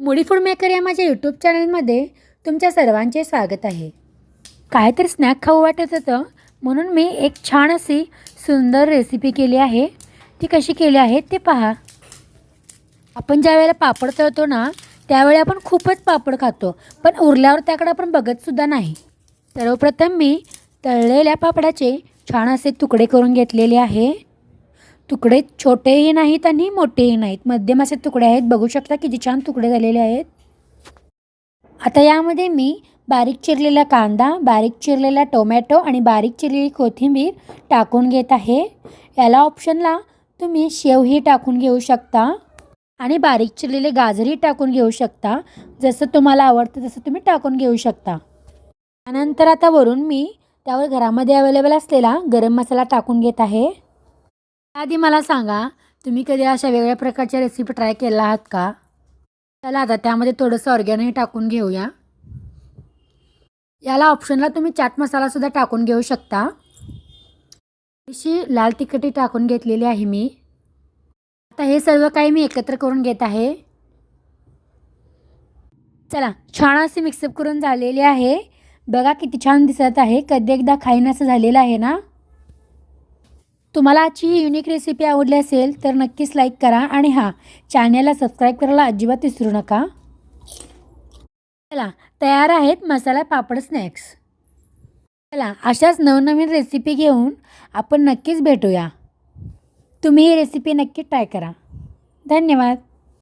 मुडी food maker या माझ्या यूट्यूब चॅनलमध्ये तुमच्या सर्वांचे स्वागत आहे. काय तर स्नॅक खाऊ वाटत होतं म्हणून मी एक छान अशी सुंदर रेसिपी केली आहे. ती कशी केली आहे ते पहा. आपण ज्या वेळेला पापड तळतो ना त्यावेळी आपण खूपच पापड खातो पण उरल्यावर त्याकडे आपण बघतसुद्धा नाही. सर्वप्रथम मी तळलेल्या पापडाचे छान असे तुकडे करून घेतलेले आहे. तुकडे छोटेही नाहीत आणि मोठेही नाहीत. मध्यम असे तुकडे आहेत. बघू शकता किती छान तुकडे झालेले आहेत. आता यामध्ये मी बारीक चिरलेला कांदा बारीक चिरलेला टोमॅटो आणि बारीक चिरलेली कोथिंबीर टाकून घेत आहे. याला ऑप्शनला तुम्ही शेवही टाकून घेऊ शकता आणि बारीक चिरलेले गाजरही टाकून घेऊ शकता. जसं तुम्हाला आवडतं तसं तुम्ही टाकून घेऊ शकता. त्यानंतर आता वरून मी त्यावर घरामध्ये अवेलेबल असलेला गरम मसाला टाकून घेत आहे. आधी मला सांगा तुम्ही कधी अशा वेगळ्या प्रकारच्या रेसिपी ट्राय केला आहात का? चला आता त्यामध्ये थोडंसं ऑर्गॅनिक टाकून घेऊया. याला ऑप्शनला तुम्ही चाट मसालासुद्धा टाकून घेऊ शकता. अशी लाल तिखटी टाकून घेतलेली आहे मी. आता हे सर्व काही मी एकत्र करून घेत आहे. चला छान असे मिक्सअप करून झालेले आहे. बघा किती छान दिसत आहे. कधी एकदा खाईन असं झालेलं आहे ना? तुम्हाला आजची ही युनिक रेसिपी आवडली असेल तर नक्कीच लाईक करा आणि हां चॅनलला सबस्क्राईब करायला अजिबात विसरू नका. चला तयार आहेत मसाला पापड स्नॅक्स चला अशाच नवनवीन रेसिपी घेऊन आपण नक्कीच भेटूया. तुम्ही ही रेसिपी नक्की ट्राय करा. धन्यवाद.